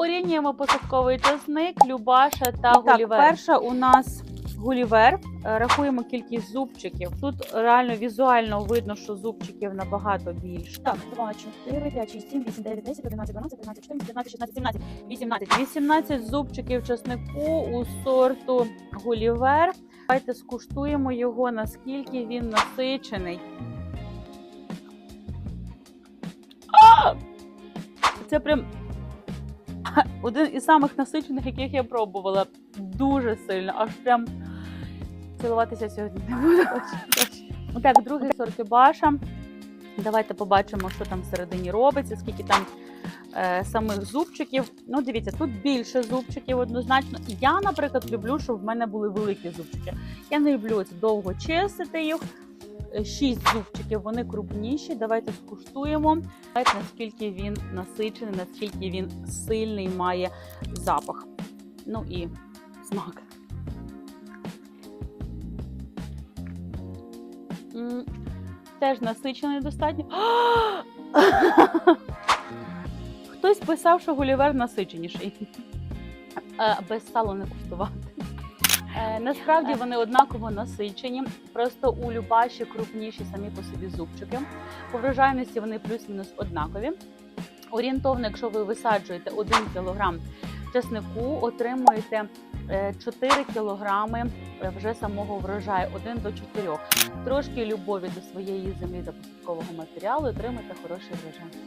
Порівнюємо посадковий часник, Любаша та Так, Гулівер. перша у нас гулівер. Е, Рахуємо кількість зубчиків. Тут реально візуально видно, що зубчиків набагато більше. Так, 2, 4, 5, 6, 7, 8, 9, 10, 11, 12, 13, 14, 15, 16, 17, 18. 18 зубчиків часнику у сорту гулівер. Давайте скуштуємо його, наскільки він насичений. А! Це прям один із самих насичених, яких я пробувала. Дуже сильно, аж прям цілуватися сьогодні не буду. Так, другий сорт Баша. Давайте побачимо, що там всередині робиться, скільки там е, самих зубчиків. Ну, дивіться, тут більше зубчиків однозначно. Я, наприклад, люблю, щоб в мене були великі зубчики. Я не люблю довго чистити їх. Е, Шість зубчиків, вони крупніші. Давайте скуштуємо. Давайте, наскільки він насичений, наскільки він сильний має запах. Ну і смак. Теж насичений достатньо. Хтось писав, що гулівер насиченіший. Без салу не куштувати. Е, Насправді вони однаково насичені, просто у Любаші крупніші самі по собі зубчики. По врожайності вони плюс-мінус однакові. Орієнтовно, якщо ви висаджуєте 1 кг чеснику, отримуєте е, 4 кг вже самого врожаю, 1 до 4. Трошки любові до своєї землі та посадкового матеріалу, отримаєте хороший врожай.